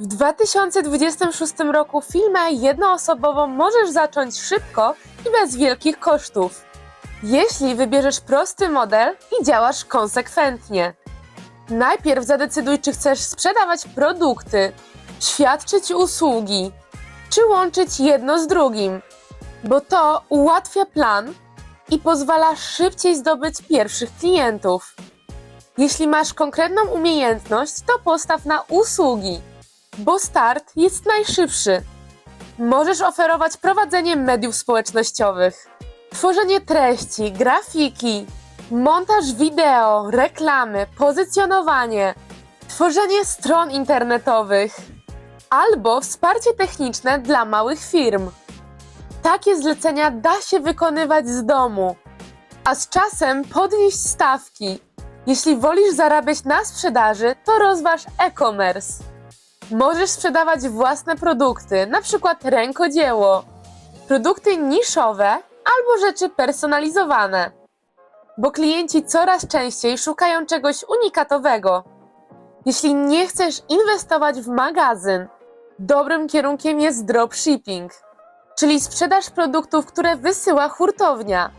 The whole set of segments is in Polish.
W 2026 roku firmę jednoosobową możesz zacząć szybko i bez wielkich kosztów. Jeśli wybierzesz prosty model i działasz konsekwentnie. Najpierw zadecyduj, czy chcesz sprzedawać produkty, świadczyć usługi, czy łączyć jedno z drugim, bo to ułatwia plan i pozwala szybciej zdobyć pierwszych klientów. Jeśli masz konkretną umiejętność, to postaw na usługi, bo start jest najszybszy. Możesz oferować prowadzenie mediów społecznościowych, tworzenie treści, grafiki, montaż wideo, reklamy, pozycjonowanie, tworzenie stron internetowych albo wsparcie techniczne dla małych firm. Takie zlecenia da się wykonywać z domu, a z czasem podnieść stawki. Jeśli wolisz zarabiać na sprzedaży, to rozważ e-commerce. Możesz sprzedawać własne produkty, np. rękodzieło, produkty niszowe albo rzeczy personalizowane, bo klienci coraz częściej szukają czegoś unikatowego. Jeśli nie chcesz inwestować w magazyn, dobrym kierunkiem jest dropshipping, czyli sprzedaż produktów, które wysyła hurtownia,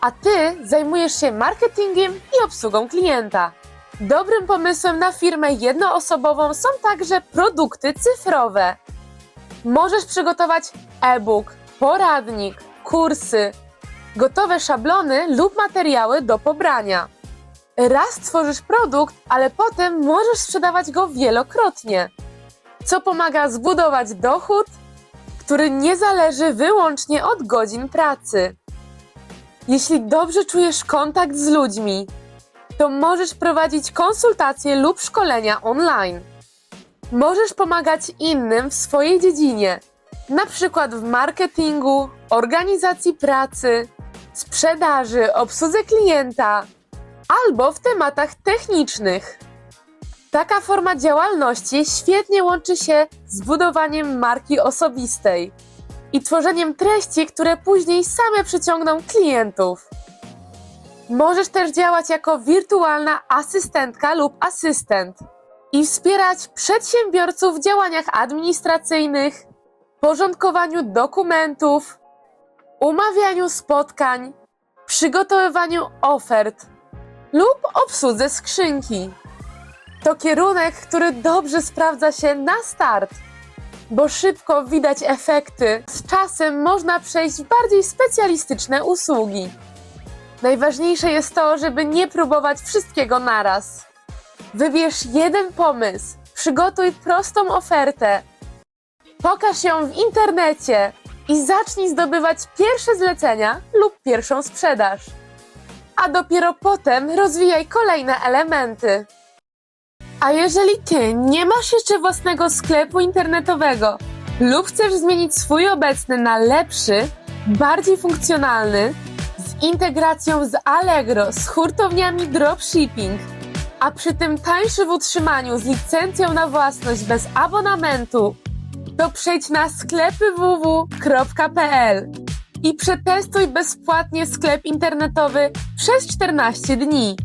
a ty zajmujesz się marketingiem i obsługą klienta. Dobrym pomysłem na firmę jednoosobową są także produkty cyfrowe. Możesz przygotować e-book, poradnik, kursy, gotowe szablony lub materiały do pobrania. Raz tworzysz produkt, ale potem możesz sprzedawać go wielokrotnie, co pomaga zbudować dochód, który nie zależy wyłącznie od godzin pracy. Jeśli dobrze czujesz kontakt z ludźmi, to możesz prowadzić konsultacje lub szkolenia online. Możesz pomagać innym w swojej dziedzinie, na przykład w marketingu, organizacji pracy, sprzedaży, obsłudze klienta albo w tematach technicznych. Taka forma działalności świetnie łączy się z budowaniem marki osobistej i tworzeniem treści, które później same przyciągną klientów. Możesz też działać jako wirtualna asystentka lub asystent i wspierać przedsiębiorców w działaniach administracyjnych, porządkowaniu dokumentów, umawianiu spotkań, przygotowywaniu ofert lub obsłudze skrzynki. To kierunek, który dobrze sprawdza się na start, bo szybko widać efekty. Z czasem można przejść w bardziej specjalistyczne usługi. Najważniejsze jest to, żeby nie próbować wszystkiego naraz. Wybierz jeden pomysł, przygotuj prostą ofertę, pokaż ją w internecie i zacznij zdobywać pierwsze zlecenia lub pierwszą sprzedaż. A dopiero potem rozwijaj kolejne elementy. A jeżeli ty nie masz jeszcze własnego sklepu internetowego lub chcesz zmienić swój obecny na lepszy, bardziej funkcjonalny, integracją z Allegro, z hurtowniami dropshipping, a przy tym tańszy w utrzymaniu z licencją na własność bez abonamentu, to przejdź na sklepy www.pl i przetestuj bezpłatnie sklep internetowy przez 14 dni.